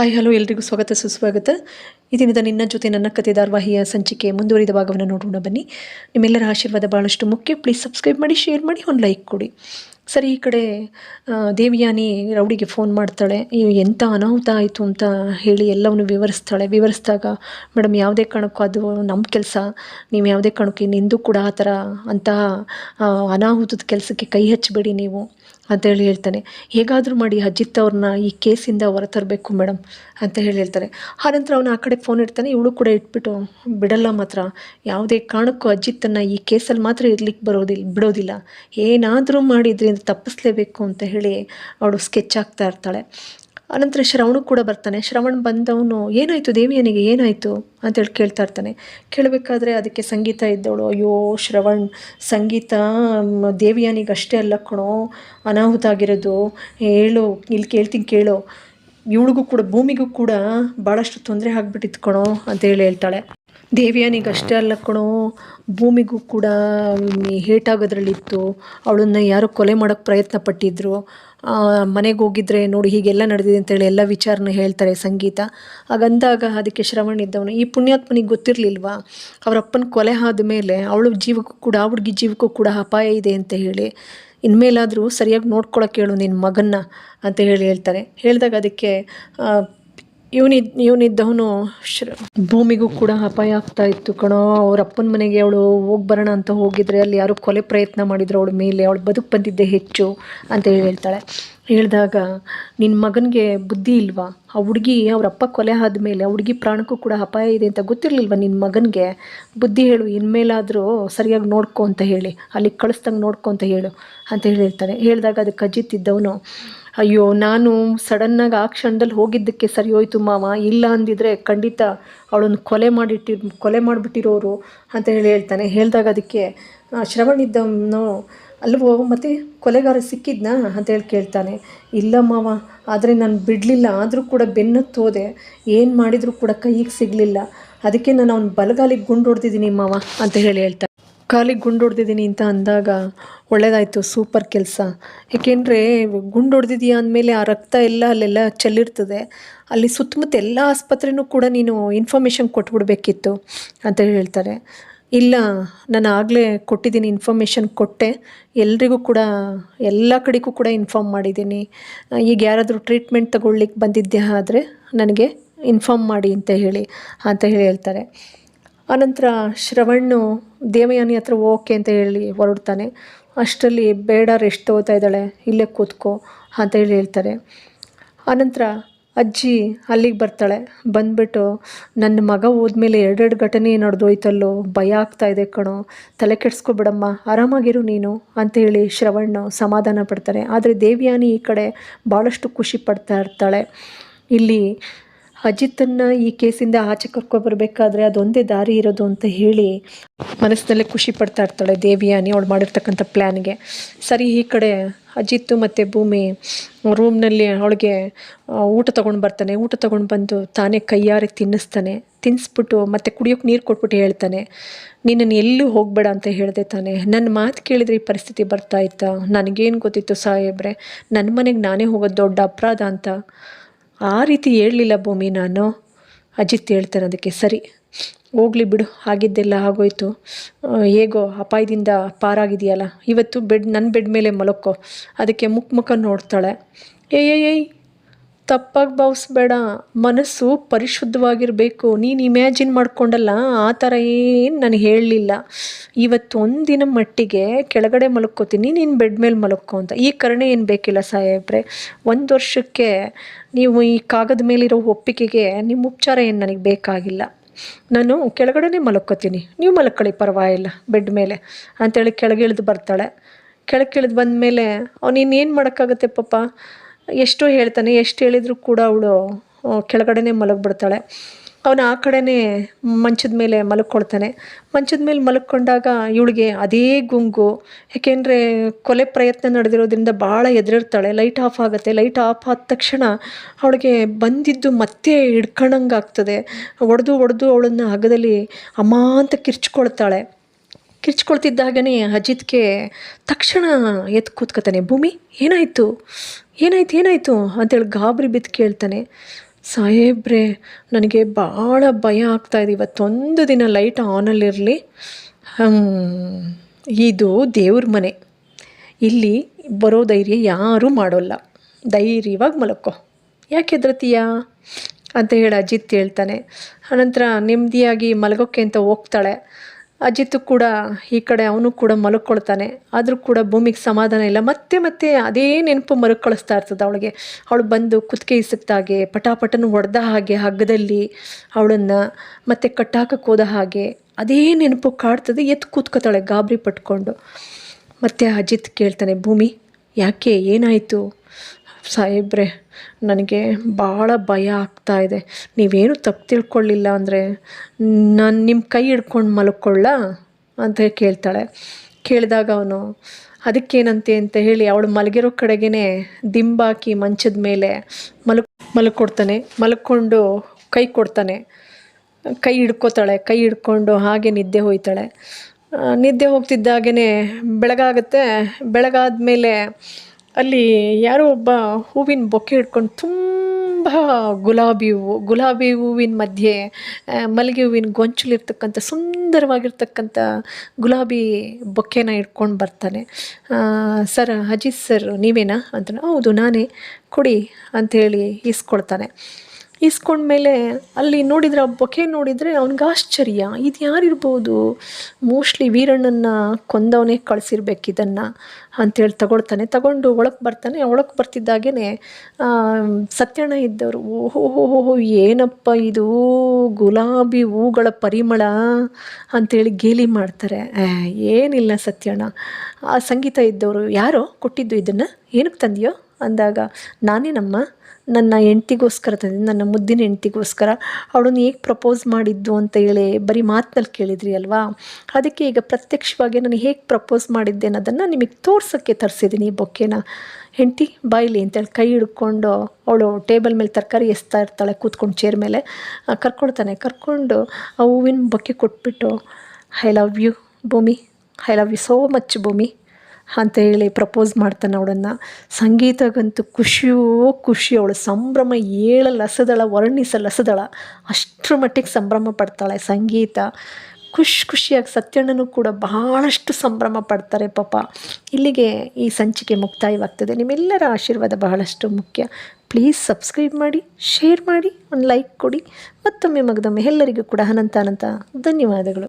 Hi, hello, ಎಲ್ರಿಗೂ ಸ್ವಾಗತ, ಸುಸ್ವಾಗತ. ಈ ದಿನದ ನಿನ್ನ ಜೊತೆ ನನ್ನ ಕತೆ ಧಾರಾವಾಹಿಯ ಸಂಚಿಕೆ ಮುಂದುವರಿದ ಭಾಗವನ್ನು ನೋಡೋಣ ಬನ್ನಿ. ನಿಮ್ಮೆಲ್ಲರ ಆಶೀರ್ವಾದ ಭಾಳಷ್ಟು ಮುಖ್ಯ. ಪ್ಲೀಸ್ ಸಬ್ಸ್ಕ್ರೈಬ್ ಮಾಡಿ, ಶೇರ್ ಮಾಡಿ, ಒಂದು ಲೈಕ್ ಕೊಡಿ. ಸರಿ, ಈ ಕಡೆ ದೇವಿಯಾನಿ ರೌಡಿಗೆ ಫೋನ್ ಮಾಡ್ತಾಳೆ. ಎಂಥ ಅನಾಹುತ ಆಯಿತು ಅಂತ ಹೇಳಿ ಎಲ್ಲವನ್ನು ವಿವರಿಸ್ತಾಳೆ. ವಿವರಿಸಿದಾಗ, ಮೇಡಮ್, ಯಾವುದೇ ಕಾರಣಕ್ಕೂ ಅದು ನಮ್ಮ ಕೆಲಸ. ನೀವು ಯಾವುದೇ ಕಾರಣಕ್ಕೂ ನಿಂದು ಕೂಡ ಆ ಥರ ಅಂತಹ ಅನಾಹುತದ ಕೆಲಸಕ್ಕೆ ಕೈ ಹಚ್ಚಬೇಡಿ ನೀವು. ಅಂತ ಹೇಳಿ ಹೇಳ್ತಾನೆ. ಹೇಗಾದರೂ ಮಾಡಿ ಅಜಿತ್ ಅವ್ರನ್ನ ಈ ಕೇಸಿಂದ ಹೊರತರಬೇಕು ಮೇಡಮ್ ಅಂತ ಹೇಳಿ ಹೇಳ್ತಾರೆ ಆನಂತರ ಅವನು ಆ ಕಡೆ ಫೋನ್ ಇಡ್ತಾನೆ. ಇವಳು ಕೂಡ ಇಟ್ಬಿಟ್ಟು, ಬಿಡಲ್ಲ ಮಾತ್ರ. ಯಾವುದೇ ಕಾರಣಕ್ಕೂ ಅಜಿತ್ತನ್ನು ಈ ಕೇಸಲ್ಲಿ ಮಾತ್ರ ಇರ್ಲಿಕ್ಕೆ ಬರೋದಿಲ್ಲ ಬಿಡೋದಿಲ್ಲ. ಏನಾದರೂ ಮಾಡಿ ಇದರಿಂದ ತಪ್ಪಿಸ್ಲೇಬೇಕು ಅಂತ ಹೇಳಿ ಅವಳು ಸ್ಕೆಚ್ ಆಗ್ತಾ ಇರ್ತಾಳೆ. ಅನಂತರ ಶ್ರವಣು ಕೂಡ ಬರ್ತಾನೆ. ಶ್ರವಣ್ ಬಂದವನು, ಏನಾಯಿತು ದೇವಿಯನಿಗೆ? ಏನಾಯಿತು? ಅಂತೇಳಿ ಕೇಳ್ತಾ ಇರ್ತಾನೆ. ಕೇಳಬೇಕಾದ್ರೆ ಅದಕ್ಕೆ ಸಂಗೀತ ಇದ್ದವಳು, ಅಯ್ಯೋ, ಶ್ರವಣ್, ಸಂಗೀತ ದೇವಿಯಾನಿಗೆ ಅಷ್ಟೇ ಅಲ್ಲ ಕಣೋ, ಅನಾಹುತ ಆಗಿರೋದು. ಹೇಳು, ಇಲ್ಲಿ ಕೇಳ್ತೀನಿ ಕೇಳು. ಇವಳಿಗೂ ಕೂಡ, ಭೂಮಿಗೂ ಕೂಡ ಭಾಳಷ್ಟು ತೊಂದರೆ ಆಗ್ಬಿಟ್ಟಿತ್ತು ಕಣೋ, ಅಂತ ಹೇಳಿ ಹೇಳ್ತಾಳೆ. ದೇವಿಯಾನಿಗೆ ಅಷ್ಟೇ ಅಲ್ಲ ಕಣೋ, ಭೂಮಿಗೂ ಕೂಡ ಹೇಟಾಗೋದ್ರಲ್ಲಿತ್ತು ಅವಳನ್ನ ಯಾರೋ ಕೊಲೆ ಮಾಡೋಕ್ಕೆ ಪ್ರಯತ್ನ ಪಟ್ಟಿದ್ರು ಮನೆಗೆ ಹೋಗಿದ್ರೆ ನೋಡಿ ಹೀಗೆಲ್ಲ ನಡೆದಿದೆ ಅಂತೇಳಿ ಎಲ್ಲ ವಿಚಾರನ ಹೇಳ್ತಾರೆ ಸಂಗೀತ. ಹಾಗಂದಾಗ ಅದಕ್ಕೆ ಶ್ರವಣ ಇದ್ದವನು, ಈ ಪುಣ್ಯಾತ್ಮನಿಗೆ ಗೊತ್ತಿರಲಿಲ್ವಾ? ಅವರಪ್ಪನ ಕೊಲೆ ಆದಮೇಲೆ ಅವಳ ಜೀವಕ್ಕೂ ಕೂಡ, ಆ ಹುಡುಗಿ ಜೀವಕ್ಕೂ ಕೂಡ ಅಪಾಯ ಇದೆ ಅಂತ ಹೇಳಿ, ಇನ್ಮೇಲಾದರೂ ಸರಿಯಾಗಿ ನೋಡ್ಕೊಳಕ್ಕೆ ಹೇಳು ನಿನ್ನ ಮಗನ್ನ ಅಂತ ಹೇಳಿ ಹೇಳ್ತಾರೆ. ಹೇಳಿದಾಗ ಅದಕ್ಕೆ ಇವನಿದ್ ಇವನಿದ್ದವನು ಶ್ರ, ಭೂಮಿಗೂ ಕೂಡ ಅಪಾಯ ಆಗ್ತಾ ಇತ್ತು ಕಣೋ. ಅವ್ರ ಅಪ್ಪನ ಮನೆಗೆ ಅವಳು ಹೋಗಿ ಬರೋಣ ಅಂತ ಹೋಗಿದ್ರೆ ಅಲ್ಲಿ ಯಾರು ಕೊಲೆ ಪ್ರಯತ್ನ ಮಾಡಿದ್ರು ಅವಳ ಮೇಲೆ. ಅವಳು ಬದುಕು ಬಂದಿದ್ದೆ ಹೆಚ್ಚು ಅಂತ ಹೇಳಿ ಹೇಳ್ತಾಳೆ. ಹೇಳಿದಾಗ ನಿನ್ನ ಮಗನಿಗೆ ಬುದ್ಧಿ ಇಲ್ವಾ? ಆ ಹುಡುಗಿ, ಅವ್ರ ಅಪ್ಪ ಕೊಲೆ ಆದಮೇಲೆ ಆ ಹುಡುಗಿ ಪ್ರಾಣಕ್ಕೂ ಕೂಡ ಅಪಾಯ ಇದೆ ಅಂತ ಗೊತ್ತಿರಲಿಲ್ವ ನಿನ್ನ ಮಗನಿಗೆ? ಬುದ್ಧಿ ಹೇಳು, ಇನ್ಮೇಲಾದರೂ ಸರಿಯಾಗಿ ನೋಡ್ಕೊ ಅಂತ ಹೇಳಿ. ಅಲ್ಲಿಗೆ ಕಳಿಸ್ದಂಗೆ ನೋಡ್ಕೊ ಅಂತ ಹೇಳು, ಅಂತ ಹೇಳಿ ಹೇಳ್ತಾನೆ ಹೇಳಿದಾಗ, ಅದಕ್ಕೆ ಅಜಿತ್ ಅಯ್ಯೋ, ನಾನು ಸಡನ್ನಾಗಿ ಆ ಕ್ಷಣದಲ್ಲಿ ಹೋಗಿದ್ದಕ್ಕೆ ಸರಿ ಹೋಯ್ತು ಮಾವ. ಇಲ್ಲ ಅಂದಿದ್ರೆ ಖಂಡಿತ ಅವಳನ್ನು ಕೊಲೆ ಮಾಡಿಟ್ಟಿ, ಕೊಲೆ ಮಾಡಿಬಿಟ್ಟಿರೋರು ಅಂತ ಹೇಳಿ ಹೇಳ್ತಾನೆ. ಹೇಳಿದಾಗ ಅದಕ್ಕೆ ಶ್ರವಣಿದ್ದನು ಶ್ರವಣ್ ಇದ್ದವನು ಅಲ್ವೋ, ಮತ್ತೆ ಕೊಲೆಗಾರ ಸಿಕ್ಕಿದ್ನಾ? ಅಂತ ಹೇಳಿ ಕೇಳ್ತಾನೆ. ಇಲ್ಲ ಮಾವ, ಆದರೆ ನಾನು ಬಿಡಲಿಲ್ಲ. ಆದರೂ ಕೂಡ ಬೆನ್ನತ್ತು ಹೋದೆ. ಏನು ಮಾಡಿದರೂ ಕೂಡ ಕೈಗೆ ಸಿಗಲಿಲ್ಲ. ಅದಕ್ಕೆ ನಾನು ಅವ್ನ ಬಲಗಾಲಿಗೆ ಗುಂಡು ಹೊಡೆದಿದ್ದೀನಿ ಮಾವ, ಅಂತ ಹೇಳಿ ಹೇಳ್ತಾನೆ. ಕಾಲಿಗೆ ಗುಂಡು ಹೊಡೆದಿದ್ದೀನಿ ಅಂತ ಅಂದಾಗ ಒಳ್ಳೇದಾಯಿತು, ಸೂಪರ್ ಕೆಲಸ. ಏಕೆಂದರೆ ಗುಂಡು ಹೊಡೆದಿದೀಯ ಅಂದಮೇಲೆ ಆ ರಕ್ತ ಎಲ್ಲ ಅಲ್ಲೆಲ್ಲ ಚೆಲ್ಲಿರ್ತದೆ. ಅಲ್ಲಿ ಸುತ್ತಮುತ್ತ ಎಲ್ಲ ಆಸ್ಪತ್ರೆನೂ ಕೂಡ ನೀನು ಇನ್ಫಾರ್ಮೇಷನ್ ಕೊಟ್ಬಿಡ್ಬೇಕಿತ್ತು ಅಂತ ಹೇಳ್ತಾರೆ. ಇಲ್ಲ, ನಾನು ಆಗಲೇ ಕೊಟ್ಟಿದ್ದೀನಿ ಇನ್ಫಾರ್ಮೇಷನ್ ಕೊಟ್ಟೆ. ಎಲ್ರಿಗೂ ಕೂಡ, ಎಲ್ಲ ಕಡೆಗೂ ಕೂಡ ಇನ್ಫಾರ್ಮ್ ಮಾಡಿದ್ದೀನಿ. ಈಗ ಯಾರಾದರೂ ಟ್ರೀಟ್ಮೆಂಟ್ ತಗೊಳ್ಳಿಕ್ಕೆ ಬಂದಿದ್ದೆ ಆದರೆ ನನಗೆ ಇನ್ಫಾರ್ಮ್ ಮಾಡಿ ಅಂತ ಹೇಳಿ ಅಂತ ಹೇಳಿ ಹೇಳ್ತಾರೆ. ಆನಂತರ ಶ್ರವಣ್ಣು ದೇವಯಾನಿ ಹತ್ರ ಓಕೆ ಅಂತ ಹೇಳಿ ಹೊರಡ್ತಾನೆ. ಅಷ್ಟರಲ್ಲಿ ಬೇಡ ರೆಸ್ಟ್ ತಗೋತಾ ಇದ್ದಾಳೆ? ಇಲ್ಲೇ ಕೂತ್ಕೋ ಅಂತ ಹೇಳಿ ಹೇಳ್ತಾರೆ. ಆನಂತರ ಅಜ್ಜಿ ಅಲ್ಲಿಗೆ ಬರ್ತಾಳೆ. ಬಂದ್ಬಿಟ್ಟು, ನನ್ನ ಮಗ ಹೋದ್ಮೇಲೆ ಎರಡೆರಡು ಘಟನೆ ನಡೆದೋಯ್ತಲ್ಲೋ? ಭಯ ಆಗ್ತಾ ಇದೆ ಕಣೋ. ತಲೆ ಕೆಡಿಸ್ಕೊಬಿಡಮ್ಮ ಆರಾಮಾಗಿರು ನೀನು ಅಂತ ಹೇಳಿ ಶ್ರವಣ್ ಸಮಾಧಾನ ಪಡ್ತಾರೆ. ಆದರೆ ದೇವ್ಯಾನಿ ಈ ಕಡೆ ಭಾಳಷ್ಟು ಖುಷಿ ಪಡ್ತಾ ಇರ್ತಾಳೆ. ಇಲ್ಲಿ ಅಜಿತನ್ನು ಈ ಕೇಸಿಂದ ಆಚೆ ಕರ್ಕೊಬರ್ಬೇಕಾದ್ರೆ ಅದೊಂದೇ ದಾರಿ ಇರೋದು ಅಂತ ಹೇಳಿ ಮನಸ್ಸಿನಲ್ಲೇ ಖುಷಿ ಪಡ್ತಾ ಇರ್ತಾಳೆ ದೇವಿಯಾನಿ. ಅವಳು ಮಾಡಿರ್ತಕ್ಕಂಥ ಪ್ಲ್ಯಾನ್ಗೆ ಸರಿ, ಈ ಕಡೆ ಅಜಿತ್ತು ಮತ್ತು ಭೂಮಿ ರೂಮ್ನಲ್ಲಿ ಅವಳಿಗೆ ಊಟ ತೊಗೊಂಡು ಬರ್ತಾನೆ. ಊಟ ತೊಗೊಂಡು ಬಂದು ತಾನೇ ಕೈಯಾರೆ ತಿನ್ನಿಸ್ತಾನೆ. ತಿನ್ನಿಸ್ಬಿಟ್ಟು ಮತ್ತೆ ಕುಡಿಯೋಕೆ ನೀರು ಕೊಟ್ಬಿಟ್ಟು ಹೇಳ್ತಾನೆ ನಿನ್ನನ್ನು ಎಲ್ಲೂ ಹೋಗಬೇಡ ಅಂತ ಹೇಳಿದೆ ತಾನೆ. ನನ್ನ ಮಾತು ಕೇಳಿದ್ರೆ ಈ ಪರಿಸ್ಥಿತಿ ಬರ್ತಾ ಇತ್ತಾ? ನನಗೇನು ಗೊತ್ತಿತ್ತು ಸಾಹೇಬ್ರೆ? ನನ್ನ ಮನೆಗೆ ನಾನೇ ಹೋಗೋದು ದೊಡ್ಡ ಅಪರಾಧ ಅಂತ. ಆ ರೀತಿ ಹೇಳಲಿಲ್ಲ ಭೂಮಿ ನಾನು. ಅಜಿತ್ ಹೇಳ್ತಾನೆ ಅದಕ್ಕೆ, ಸರಿ, ಹೋಗ್ಲಿ ಬಿಡು ಆಗಿದ್ದೆಲ್ಲ ಆಗೋಯ್ತು. ಹೇಗೋ, ಅಪಾಯದಿಂದ ಪಾರಾಗಿದೆಯಲ್ಲ. ಇವತ್ತು ಬೆಡ್ ನನ್ನ ಬೆಡ್ ಮೇಲೆ ಮಲಕ್ಕೋ ಅದಕ್ಕೆ ಮುಖ ಮುಖ ನೋಡ್ತಾಳೆ. ಏಯ್ ಏಯ್ ತಪ್ಪಾಗಿ ಭಾವಿಸ್ಬೇಡ. ಮನಸ್ಸು ಪರಿಶುದ್ಧವಾಗಿರಬೇಕು. ನೀನು ಇಮ್ಯಾಜಿನ್ ಮಾಡ್ಕೊಂಡಲ್ಲ, ಆ ಥರ ಏನು ನಾನು ಹೇಳಲಿಲ್ಲ. ಇವತ್ತು ಒಂದಿನ ಮಟ್ಟಿಗೆ ಕೆಳಗಡೆ ಮಲ್ಕೋತೀನಿ ನೀನು ಬೆಡ್ ಮೇಲೆ ಮಲಕ್ಕೋ ಅಂತ. ಈ ಕರುಣೆ ಏನು ಬೇಕಿಲ್ಲ ಸಾಹೇಬ್ರೆ? ಒಂದು ವರ್ಷಕ್ಕೆ ನೀವು ಈ ಕಾಗದ ಮೇಲಿರೋ ಒಪ್ಪಿಗೆಗೆ ನಿಮ್ಮ ಉಪಚಾರ ಏನು ನನಗೆ ಬೇಕಾಗಿಲ್ಲ. ನಾನು ಕೆಳಗಡೆ ಮಲ್ಕೋತೀನಿ ನೀವು ಮಲ್ಕೊಳ್ಳಿ ಪರವಾಗಿಲ್ಲ, ಬೆಡ್ ಮೇಲೆ. ಅಂತೇಳಿ ಕೆಳಗಿಳಿದು ಬರ್ತಾಳೆ. ಕೆಳಗೆ ಇಳಿದು ಬಂದಮೇಲೆ ಅವ್ನು ಇನ್ನೇನು ಮಾಡೋಕ್ಕಾಗತ್ತೆ ಪಾಪ? ಎಷ್ಟೋ ಹೇಳ್ತಾನೆ, ಎಷ್ಟು ಹೇಳಿದರೂ ಕೂಡ ಅವಳು ಕೆಳಗಡೆನೇ ಮಲಗಿಬಿಡ್ತಾಳೆ. ಅವನು ಆ ಕಡೆನೇ ಮಂಚದ ಮೇಲೆ ಮಲಕ್ಕೊಳ್ತಾನೆ ಮಂಚದ ಮೇಲೆ ಮಲಕ್ಕೊಂಡಾಗ ಇವಳಿಗೆ ಅದೇ ಗುಂಗು. ಯಾಕೆಂದರೆ ಕೊಲೆ ಪ್ರಯತ್ನ ನಡೆದಿರೋದ್ರಿಂದ ಭಾಳ ಎದುರಿರ್ತಾಳೆ ಲೈಟ್ ಆಫ್ ಆಗುತ್ತೆ. ಲೈಟ್ ಆಫ್ ಆದ ತಕ್ಷಣ ಅವಳಿಗೆ ಬಂದಿದ್ದು ಮತ್ತೆ ಹಿಡ್ಕೊಂಡಂಗೆ ಆಗ್ತದೆ ಒಡೆದು ಒಡೆದು ಅವಳನ್ನು ಹಗ್ಗದಲ್ಲಿ ಅಮ್ಮ ಅಂತ ಕಿರ್ಚ್ಕೊಳ್ತಾಳೆ. ಕಿರ್ಚ್ಕೊಳ್ತಿದ್ದಾಗನೇ ಅಜಿತ್ಗೆ ತಕ್ಷಣ ಎದ್ದು ಕೂತ್ಕೊತಾನೆ, ಭೂಮಿ, ಏನಾಯಿತು? ಏನಾಯ್ತು, ಏನಾಯಿತು ಅಂತೇಳಿ ಗಾಬರಿ ಬಿದ್ದು ಕೇಳ್ತಾನೆ. ಸಾಹೇಬ್ರೆ, ನನಗೆ ಭಾಳ ಭಯ ಆಗ್ತಾಯಿದೆ ಇವತ್ತೊಂದು ದಿನ ಲೈಟ್ ಆನಲ್ಲಿರಲಿ. ಇದು ದೇವ್ರ ಮನೆ. ಇಲ್ಲಿ ಬರೋ ಧೈರ್ಯ ಯಾರೂ ಮಾಡೋಲ್ಲ. ಧೈರ್ಯವಾಗಿ ಮಲಕ್ಕೋ ಯಾಕೆ ಹೆದರ್ತೀಯ? ಅಂತ ಹೇಳಿ ಅಜಿತ್ ಹೇಳ್ತಾನೆ. ಆನಂತರ ನೆಮ್ಮದಿಯಾಗಿ ಮಲಗೋಕ್ಕೆ ಅಂತ ಹೋಗ್ತಾಳೆ. ಅಜಿತ್ ಕೂಡ ಈ ಕಡೆ ಅವನು ಕೂಡ ಮಲಕ್ಕೊಳ್ತಾನೆ ಆದರೂ ಕೂಡ ಭೂಮಿಗೆ ಸಮಾಧಾನ ಇಲ್ಲ. ಮತ್ತೆ ಮತ್ತೆ ಅದೇ ನೆನಪು ಮರುಕಳಿಸ್ತಾ ಇರ್ತದೆ ಅವಳಿಗೆ. ಅವಳು ಬಂದು ಕುತ್ತಿಗೆ ಇಸಕ್ತಾಗೆ ಪಟಾಪಟನ ಹೊಡೆದ ಹಾಗೆ ಹಗ್ಗದಲ್ಲಿ ಅವಳನ್ನು ಮತ್ತೆ ಕಟ್ಟಾಕಕ್ಕೆ ಹೋದ ಹಾಗೆ ಅದೇ ನೆನಪು ಕಾಡ್ತದೆ, ಎತ್ತು ಕೂತ್ಕೋತಾಳೆ ಗಾಬರಿ ಪಟ್ಕೊಂಡು. ಮತ್ತೆ ಅಜಿತ್ ಕೇಳ್ತಾನೆ, ಭೂಮಿ, ಯಾಕೆ ಏನಾಯಿತು? ಸಾಹೇಬ್ರೆ, ನನಗೆ ಭಾಳ ಭಯ ಆಗ್ತಾ ಇದೆ. ನೀವೇನು ತಪ್ಪು ತಿಳ್ಕೊಳ್ಳಿಲ್ಲ ಅಂದರೆ ನಾನು ನಿಮ್ಮ ಕೈ ಹಿಡ್ಕೊಂಡು ಮಲ್ಕೊಳ್ಳ ಅಂತ ಕೇಳ್ತಾಳೆ. ಕೇಳಿದಾಗ ಅವನು, ಅದಕ್ಕೇನಂತೆ? ಅಂತ ಹೇಳಿ ಅವಳು ಮಲಗಿರೋ ಕಡೆಗೇ ದಿಂಬಾಕಿ ಮಂಚದ ಮೇಲೆ ಮಲಕ್, ಮಲ್ಕೊಡ್ತಾನೆ. ಮಲ್ಕೊಂಡು ಕೈ ಕೊಡ್ತಾನೆ. ಕೈ ಹಿಡ್ಕೋತಾಳೆ. ಕೈ ಹಿಡ್ಕೊಂಡು ಹಾಗೆ ನಿದ್ದೆ ಹೋಯ್ತಾಳೆ. ನಿದ್ದೆ ಹೋಗ್ತಿದ್ದಾಗೇ ಬೆಳಗಾಗುತ್ತೆ. ಬೆಳಗಾದ ಮೇಲೆ ಅಲ್ಲಿ ಯಾರೋ ಒಬ್ಬ ಹೂವಿನ ಬೊಕ್ಕೆ ಹಿಡ್ಕೊಂಡು ತುಂಬ ಗುಲಾಬಿ ಹೂವು ಗುಲಾಬಿ ಹೂವಿನ ಮಧ್ಯೆ ಮಲ್ಲಿಗೆ ಹೂವಿನ ಗೊಂಚಲಿರ್ತಕ್ಕಂಥ ಸುಂದರವಾಗಿರ್ತಕ್ಕಂಥ ಗುಲಾಬಿ ಬೊಕ್ಕೆನ ಇಟ್ಕೊಂಡು ಬರ್ತಾನೆ. ಸರ್, ಅಜಿತ್ ಸರ್, ನೀವೇನಾ? ಅಂತ ಹೌದು, ನಾನೇ. ಕೊಡಿ ಅಂಥೇಳಿ ಇಸ್ಕೊಳ್ತಾನೆ ಇಸ್ಕೊಂಡ್ಮೇಲೆ ಅಲ್ಲಿ ನೋಡಿದರೆ ಆ ಬೊಕೆ ನೋಡಿದರೆ ಅವ್ನಿಗೆ ಆಶ್ಚರ್ಯ. ಇದು ಯಾರಿರ್ಬೋದು? ಮೋಸ್ಟ್ಲಿ ವೀರಣ್ಣನ ಕೊಂದವನೇ ಕಳಿಸಿರ್ಬೇಕು ಇದನ್ನು ಅಂತೇಳಿ ತಗೊಳ್ತಾನೆ. ತಗೊಂಡು ಒಳಗೆ ಬರ್ತಾನೆ. ಒಳಕ್ಕೆ ಬರ್ತಿದ್ದಾಗೇ ಸತ್ಯಣ್ಣ ಇದ್ದವರು, ಓಹೋ ಏನಪ್ಪ ಇದು? ಗುಲಾಬಿ ಹೂಗಳ ಪರಿಮಳ? ಅಂತೇಳಿ ಗೇಲಿ ಮಾಡ್ತಾರೆ. ಏನಿಲ್ಲ ಸತ್ಯಣ್ಣ. ಆ ಸಂಗೀತ ಇದ್ದವರು ಯಾರೋ ಕೊಟ್ಟಿದ್ದು ಇದನ್ನು? ಏನಕ್ಕೆ ತಂದಿಯೋ? ಅಂದಾಗ ನಾನೇನಮ್ಮ ನನ್ನ ಹೆಂಡ್ತಿಗೋಸ್ಕರ ತಂದಿದ್ದು ನನ್ನ ಮುದ್ದಿನ ಹೆಂಡ್ತಿಗೋಸ್ಕರ ಅವಳನ್ನು ಹೇಗೆ ಪ್ರಪೋಸ್ ಮಾಡಿದ್ದು ಅಂತ ಹೇಳಿ ಬರೀ ಮಾತಿನಲ್ಲಿ ಕೇಳಿದ್ರಿ ಅಲ್ವಾ? ಅದಕ್ಕೆ ಈಗ ಪ್ರತ್ಯಕ್ಷವಾಗಿ ನಾನು ಹೇಗೆ ಪ್ರಪೋಸ್ ಮಾಡಿದ್ದೆ ಅನ್ನೋದನ್ನು ನಿಮಗೆ ತೋರ್ಸೋಕ್ಕೆ ತರಿಸಿದ್ದೀನಿ ಈ ಬೊಕ್ಕೆನ. ಹೆಂಡ್ತಿ, ಬಾಯಿಲಿ ಅಂತೇಳಿ ಕೈ ಹಿಡ್ಕೊಂಡು ಅವಳು ಟೇಬಲ್ ಮೇಲೆ ತರಕಾರಿ ಎಸ್ತಾ ಇರ್ತಾಳೆ, ಕೂತ್ಕೊಂಡು ಚೇರ್ ಮೇಲೆ ಕರ್ಕೊಳ್ತಾನೆ. ಕರ್ಕೊಂಡು ಆ ಹೂವಿನ ಬೊಕ್ಕೆ ಕೊಟ್ಬಿಟ್ಟು I love you Bhoomi. I love you so much Bhoomi. ಅಂತ ಹೇಳಿ ಪ್ರಪೋಸ್ ಮಾಡ್ತಾನೆ ಅವಳನ್ನು. ಸಂಗೀತಗಂತೂ ಖುಷಿಯೋ ಖುಷಿ ಅವಳು. ಸಂಭ್ರಮ ಏಳಲಸದಳ ವರ್ಣಿಸಲಸದಳ ಅಷ್ಟರ ಮಟ್ಟಿಗೆ ಸಂಭ್ರಮ ಪಡ್ತಾಳೆ ಸಂಗೀತ. ಖುಷಿ ಖುಷಿಯಾಗಿ ಸತ್ಯಣ್ಣನೂ ಕೂಡ ಬಹಳಷ್ಟು ಸಂಭ್ರಮ ಪಡ್ತಾರೆ ಪಾಪ. ಇಲ್ಲಿಗೆ ಈ ಸಂಚಿಕೆ ಮುಕ್ತಾಯವಾಗ್ತದೆ. ನಿಮ್ಮೆಲ್ಲರ ಆಶೀರ್ವಾದ ಬಹಳಷ್ಟು ಮುಖ್ಯ. ಪ್ಲೀಸ್ ಸಬ್ಸ್ಕ್ರೈಬ್ ಮಾಡಿ ಶೇರ್ ಮಾಡಿ, ಒಂದು ಲೈಕ್ ಕೊಡಿ. ಮತ್ತೊಮ್ಮೆ ಮಗದೊಮ್ಮೆ ಎಲ್ಲರಿಗೂ ಕೂಡ ಅನಂತ ಅನಂತ ಧನ್ಯವಾದಗಳು.